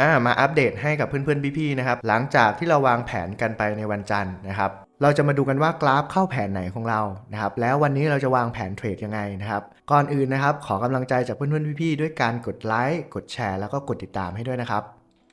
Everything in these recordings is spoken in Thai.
อ่ามาอัปเดตให้กับเพื่อนๆพี่ๆนะครับหลังจากที่เราวางแผนกันไปในวันจันทร์นะครับเราจะมาดูกันว่ากราฟเข้าแผนไหนของเรานะครับแล้ววันนี้เราจะวางแผนเทรดยังไงนะครับก่อนอื่นนะครับขอกำลังใจจากเพื่อนๆพี่ๆด้วยการกดไลค์กดแชร์แล้วก็กดติดตามให้ด้วยนะครับ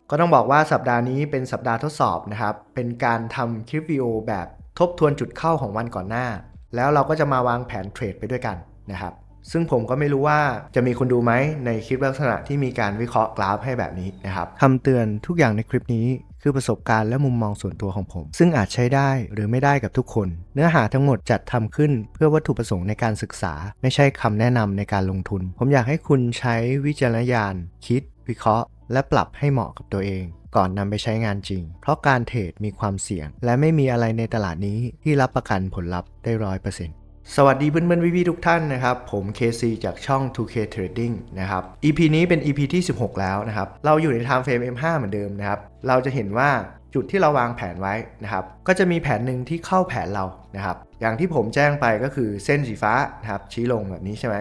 ก็ต้องบอกว่าสัปดาห์นี้เป็นสัปดาห์ทดสอบนะครับเป็นการทำคลิปวิดีโอแบบทบทวนจุดเข้าของวันก่อนหน้า แล้วเราก็จะมาวางแผนเทรดไปด้วยกันนะครับ ซึ่งผมก็ไม่รู้ว่าจะมีคนดูไหมในคลิปลักษณะที่มีการวิเคราะห์กราฟให้แบบนี้นะครับคำเตือนทุกอย่างในคลิปนี้คือประสบการณ์และมุมมองส่วนตัวของผม ซึ่งอาจใช้ได้หรือไม่ได้กับทุกคน เนื้อหาทั้งหมดจัดทำขึ้นเพื่อวัตถุประสงค์ในการศึกษา ไม่ใช่คำแนะนำในการลงทุน ผมอยากให้คุณใช้วิจารณญาณ คิด วิเคราะห์ และปรับให้เหมาะกับตัวเอง ก่อนนำไปใช้งานจริง เพราะการเทรดมีความเสี่ยง และไม่มีอะไรในตลาดนี้ที่รับประกันผลลัพธ์ได้ร้อยเปอร์เซ็นต์ สวัสดีเพื่อนๆพี่ๆทุกท่านนะครับ ผม KC จากช่อง 2K Trading นะครับ EP นี้เป็น EP ที่ 16 แล้วนะครับ เราอยู่ใน Time Frame M5 เหมือนเดิมนะครับ เราจะเห็นว่าจุดที่เราวางแผนไว้นะครับ ก็จะมีแผนหนึ่งที่เข้าแผนเรานะครับ อย่างที่ผมแจ้งไปก็คือเส้นสีฟ้านะครับชี้ลงแบบนี้ใช่ไหม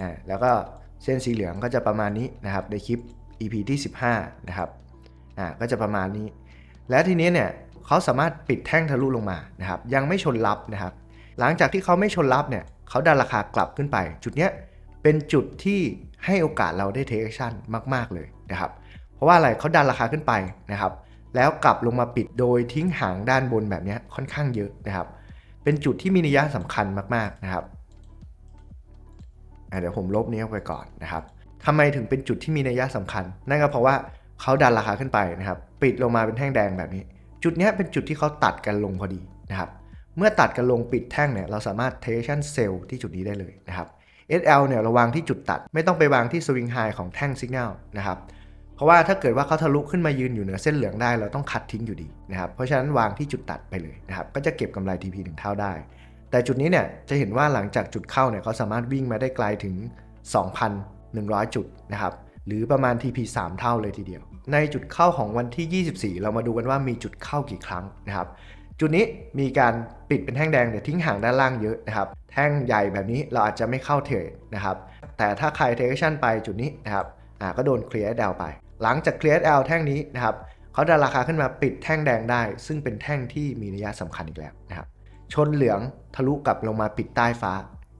อ่าแล้วก็เส้นสีเหลืองก็จะประมาณนี้นะครับในคลิป EP ที่ 15 นะครับอ่าก็จะประมาณนี้ และทีนี้เนี่ยเขาสามารถปิดแท่งทะลุลงมานะครับยังไม่ชนรับนะครับ หลังจากที่เขาไม่ชนรับเนี่ยเขาดันราคากลับขึ้นไป จุดเนี้ยเป็นจุดที่ให้โอกาสเราได้เทคชั่นมาก ๆ เลยนะครับ เพราะว่าอะไรเขาดันราคาขึ้นไปนะครับ แล้วกลับลงมาปิดโดยทิ้งหางด้านบนแบบเนี้ยค่อนข้างเยอะนะครับ เป็นจุดที่มีนัยสำคัญมาก ๆ นะครับเดี๋ยวผมลบนี้ออกไปก่อนนะครับทำไมถึงเป็นจุดที่มีนัยสำคัญ นั่นก็เพราะว่าเขาดันราคาขึ้นไปนะครับ ปิดลงมาเป็นแท่งแดงแบบนี้ จุดเนี้ยเป็นจุดที่เขาตัดกันลงพอดีนะครับ เมื่อตัดกันลงปิดแท่งเนี่ยเราสามารถ tension sell ที่จุดนี้ได้เลยนะครับ SL เนี่ยราวางที่จุดตัดไม่ต้องไปวางที่ swing high ของแท่ง signal นะครับเพราะว่าถ้าเกิดว่าเขาทะลุขึ้นมายืนอยู่เหนือเส้นเหลืองได้เราต้องคัดทิ้งอยู่ดีนะครับเพราะฉะนั้นวางที่จุดตัดไปเลยนะครับก็จะเก็บกำไร TP 1เท่าได้ แต่จุดนี้เนี่ยจะเห็นว่าหลังจากจุดเข้าเนี่ยเขาสามารถวิ่งมาได้ไกลถึง 2,100 จุดนะครับหรือประมาณ TP 3 เท่าเลยทีเดียว ในจุดเข้าของวันที่ 24 เรามาดูกันว่ามีจุดเข้ากี่ครั้งนะครับ จุดนี้มีการปิดเป็นแท่งแดงแต่ทิ้งห่างด้านล่างเยอะนะครับ แท่งใหญ่แบบนี้เราอาจจะไม่เข้าเทรดนะครับ แต่ถ้าใครเทคชั่นไปจุดนี้นะครับอ่าก็โดนเคลียร์ SL ไป หลังจากเคลียร์ SL แท่งนี้นะครับเขาดันราคาขึ้นมาปิดแท่งแดงได้ ซึ่งเป็นแท่งที่มีนัยสำคัญอีกแล้วนะครับชนเหลืองทะลุกลับลงมาปิดใต้ฟ้า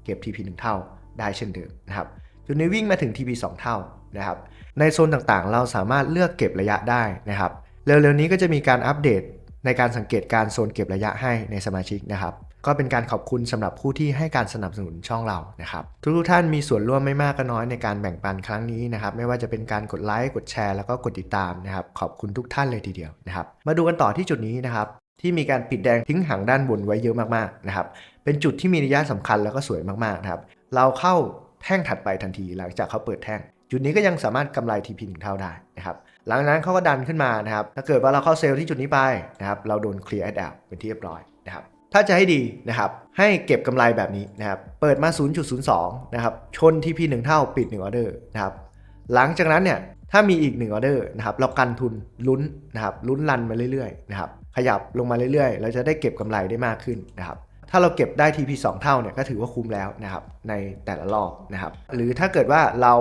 เก็บ TP 1 เท่าได้เช่นเดิมนะครับจุดนี้วิ่งมาถึง TP 2 เท่านะครับในโซนต่างๆ เราสามารถเลือกเก็บระยะได้นะครับเร็วๆนี้ก็จะมีการอัปเดต ในการสังเกตการโซนเก็บระยะให้ในสมาชิกนะครับ ก็เป็นการขอบคุณสำหรับผู้ที่ให้การสนับสนุนช่องเรานะครับ ทุกท่านมีส่วนร่วมไม่มากก็น้อยในการแบ่งปันครั้งนี้นะครับ ไม่ว่าจะเป็นการกดไลค์กดแชร์แล้วก็กดติดตามนะครับ ขอบคุณทุกท่านเลยทีเดียวนะครับ มาดูกันต่อที่จุดนี้นะครับ ที่มีการปิดแดงทิ้งหางด้านบนไว้เยอะมากๆนะครับ เป็นจุดที่มีนัยะสำคัญแล้วก็สวยมากๆนะครับ เราเข้าแท่งถัดไปทันทีหลังจากเขาเปิดแท่ง จุดนี้ก็ยังสามารถกำไร TP 1เท่าได้นะครับหลังจากนั้นเขาก็ดันขึ้นมานะครับถ้าเกิดว่าเราเข้าเซลล์ที่จุดนี้ไปนะครับเราโดนเคลียร์แอดแอเป็นที่เรียบร้อยนะครับถ้าจะให้ดีนะครับให้เก็บกำไรแบบนี้นะครับเปิดมา 0.02 นะครับชน TP 1 เท่าปิด1ออเดอร์นะครับหลังจากนั้นเนี่ยถ้ามีอีก1ออเดอร์นะครับเรากันทุนลุ้นนะครับลุ้นรันมาเรื่อยๆนะครับขยับลงมาเรื่อยๆ เราจะได้เก็บกำไรได้มากขึ้นนะครับถ้าเราเก็บได้ TP 2 เท่าเนี่ยก็ถือว่าคุ้มแล้วนะครับในแต่ละรอบนะครับหรือถ้าเกิดว่าเรา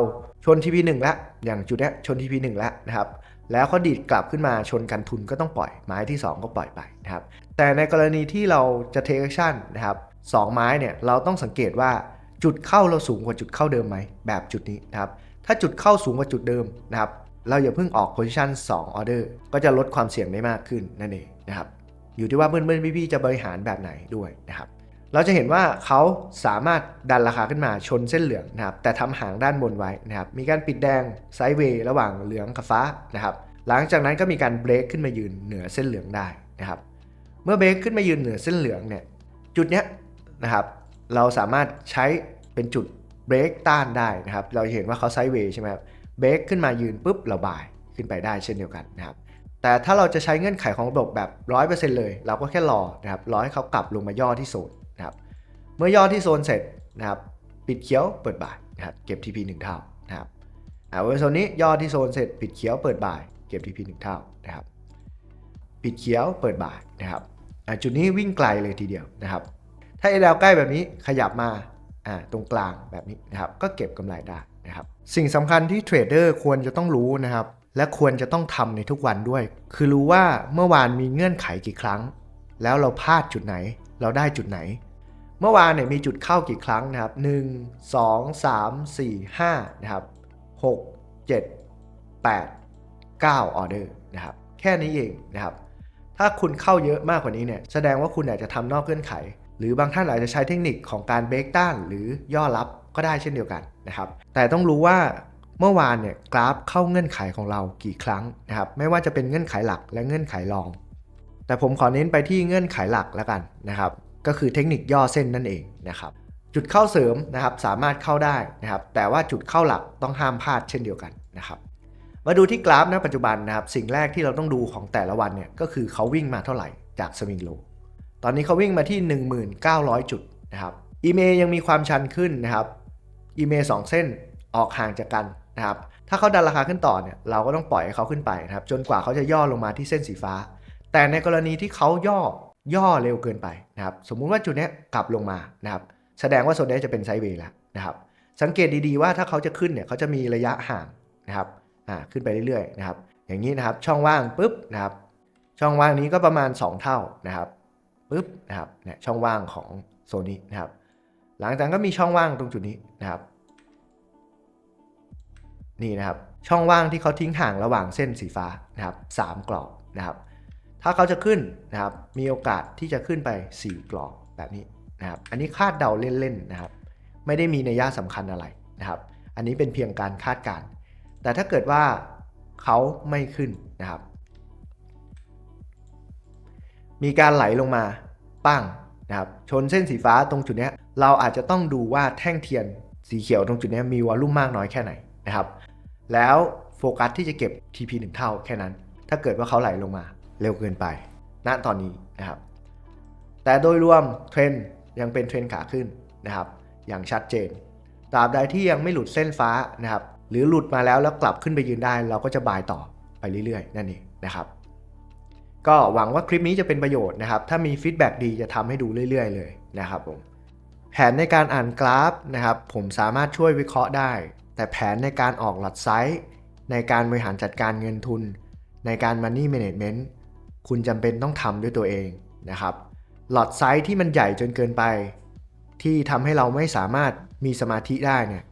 ชน TP 1 แล้วอย่างจุดเนี้ยชน TP 1 แล้วนะครับแล้วเขาดีดกลับขึ้นมาชนกันทุนก็ต้องปล่อย ไม้ที่ 2 ก็ปล่อยไปนะครับแต่ในกรณีที่เราจะเทคชั่นนะครับสองไม้เนี่ยเราต้องสังเกตว่าจุดเข้าเราสูงกว่าจุดเข้าเดิมไหมแบบจุดนี้นะครับถ้าจุดเข้าสูงกว่าจุดเดิมนะครับเราอย่าเพิ่งออกโพซิชัน2ออเดอร์ก็จะลดความเสี่ยงได้มากขึ้นนั่นเองนะครับอยู่ที่ว่าเพื่อนๆพี่ๆจะบริหารแบบไหนด้วยนะครับ เราจะเห็นว่าเขาสามารถดันราคาขึ้นมาชนเส้นเหลืองนะครับแต่ทำหางด้านบนไว้นะครับมีการปิดแดงไซด์เวย์ระหว่างเหลืองกับฟ้านะครับหลังจากนั้นก็มีการเบรกขึ้นมายืนเหนือเส้นเหลืองได้นะครับเมื่อเบรกขึ้นมายืนเหนือเส้นเหลืองเนี่ยจุดเนี้ยนะครับเราสามารถใช้เป็นจุดเบรกต้านได้นะครับเราเห็นว่าเขาไซด์เวย์ใช่ไหมครับเบรกขึ้นมายืนปุ๊บเราบ่ายขึ้นไปได้เช่นเดียวกันนะครับแต่ถ้าเราจะใช้เงื่อนไขของระบบแบบ 100%เลย เราก็แค่รอนะครับรอให้เขากลับลงมาย่อที่โซน นะครับเมื่อย่อที่โซนเสร็จนะครับปิดเขียวเปิดบ่ายนะครับเก็บ TP 1 เท่านะครับอ่าเวอร์โซนนี้ย่อที่โซนเสร็จปิดเขียวเปิดบ่ายเก็บ TP 1 เท่านะครับปิดเขียวเปิดบ่ายนะครับอ่าจุดนี้วิ่งไกลเลยทีเดียวนะครับ ถ้า LL ใกล้แบบนี้ขยับมาอ่าตรงกลางแบบนี้นะครับก็เก็บกำไรได้นะครับสิ่งสำคัญที่เทรดเดอร์ควรจะต้องรู้นะครับและควรจะต้องทำในทุกวันด้วย คือรู้ว่าเมื่อวานมีเงื่อนไขกี่ครั้ง แล้วเราพลาดจุดไหน เราได้จุดไหน เมื่อวานเนี่ยมีจุดเข้ากี่ครั้งนะครับ 1 2 3 4 5นะครับ6 7 8 9ออเดอร์นะครับแค่นี้เองนะครับ ถ้าคุณเข้าเยอะมากกว่านี้เนี่ยแสดงว่าคุณอาจจะทำนอกเงื่อนไข หรือบางท่านอาจจะใช้เทคนิคของการเบรกต้านหรือย่อรับก็ได้เช่นเดียวกันนะครับ แต่ต้องรู้ว่าเมื่อวานเนี่ยกราฟเข้าเงื่อนไขของเรากี่ครั้งนะครับไม่ว่าจะเป็นเงื่อนไขหลักและเงื่อนไขรอง แต่ผมขอเน้นไปที่เงื่อนไขหลักแล้วกันนะครับ ก็คือเทคนิคย่อเส้นนั่นเองนะครับจุดเข้าเสริมนะครับสามารถเข้าได้นะครับแต่ว่าจุดเข้าหลักต้องห้ามพลาดเช่นเดียวกันนะครับมาดูที่กราฟณปัจจุบันนะครับสิ่งแรกที่เราต้องดูของแต่ละวันเนี่ยก็คือเขาวิ่งมาเท่าไหร่จากสวิงโลตอนนี้เขาวิ่งมาที่ 1900 จุดนะครับอีเมยังมีความชันขึ้นนะครับอีเมสองเส้นออกห่างจากกันนะครับถ้าเขาดันราคาขึ้นต่อเนี่ยเราก็ต้องปล่อยให้เขาขึ้นไปนะครับจนกว่าเขาจะย่อลงมาที่เส้นสีฟ้า แต่ในกรณีที่เขาย่อ ย่อเร็วเกินไปนะครับสมมุติว่าจุดนี้กลับลงมานะครับแสดงว่าโซนนี้จะเป็นไซด์เวย์แล้วนะครับสังเกตดีๆว่าถ้าเขาจะขึ้นเนี่ยเขาจะมีระยะห่างนะครับอ่าขึ้นไปเรื่อยๆนะครับอย่างนี้นะครับช่องว่างปุ๊บนะครับช่องว่างนี้ก็ประมาณ 2 เท่านะครับปุ๊บนะครับเนี่ยช่องว่างของโซนนี้นะครับหลังจากนั้นก็มีช่องว่างตรงจุดนี้นะครับนี่นะครับช่องว่างที่เขาทิ้งห่างระหว่างเส้นสีฟ้านะครับสามกรอบนะครับ ถ้าเขาจะขึ้นนะครับ มีโอกาสที่จะขึ้นไป 4 กรอบแบบนี้นะครับ อันนี้คาดเดาเล่นๆนะครับ ไม่ได้มีนัยยะสำคัญอะไรนะครับ อันนี้เป็นเพียงการคาดการณ์ แต่ถ้าเกิดว่าเขาไม่ขึ้นนะครับ มีการไหลลงมาปั้งนะครับ ชนเส้นสีฟ้าตรงจุดนี้เราอาจจะต้องดูว่าแท่งเทียนสีเขียวตรงจุดนี้มีวอลลุ่มมากน้อยแค่ไหนนะครับ แล้วโฟกัสที่จะเก็บ TP 1 เท่าแค่นั้น ถ้าเกิดว่าเขาไหลลงมา เร็วเกินไป ณ ตอนนี้นะครับ แต่โดยรวมเทรนยังเป็นเทรนขาขึ้นนะครับ อย่างชัดเจน ตราบใดที่ยังไม่หลุดเส้นฟ้านะครับ หรือหลุดมาแล้วแล้วกลับขึ้นไปยืนได้ เราก็จะบายต่อไปเรื่อยๆ นั่นเองนะครับ ก็หวังว่าคลิปนี้จะเป็นประโยชน์นะครับ ถ้ามีฟีดแบ็กดีจะทำให้ดูเรื่อยๆ เลยนะครับผม แผนในการอ่านกราฟนะครับ ผมสามารถช่วยวิเคราะห์ได้ แต่แผนในการออกหลัดไซส์ในการบริหารจัดการเงินทุน ในการ Money Management คุณจำเป็นต้องทำด้วยตัวเองนะครับ หลอดไซส์ที่มันใหญ่จนเกินไป ที่ทำให้เราไม่สามารถมีสมาธิได้เนี่ย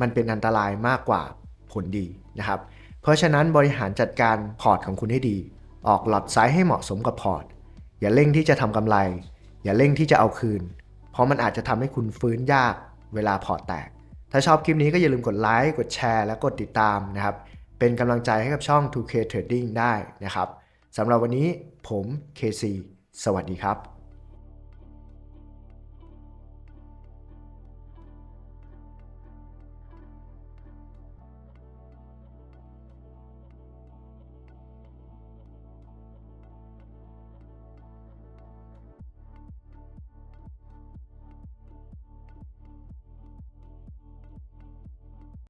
มันเป็นอันตรายมากกว่าผลดีนะครับ เพราะฉะนั้นบริหารจัดการพอร์ตของคุณให้ดี ออกหลอดไซส์ให้เหมาะสมกับพอร์ต อย่าเร่งที่จะทำกำไร อย่าเร่งที่จะเอาคืน เพราะมันอาจจะทำให้คุณฟื้นยากเวลาพอร์ตแตก ถ้าชอบคลิปนี้ก็อย่าลืมกดไลค์ กดแชร์ และกดติดตามนะครับ เป็นกำลังใจให้กับช่อง 2K Trading ได้นะครับ สำหรับวันนี้ผม KC สวัสดีครับ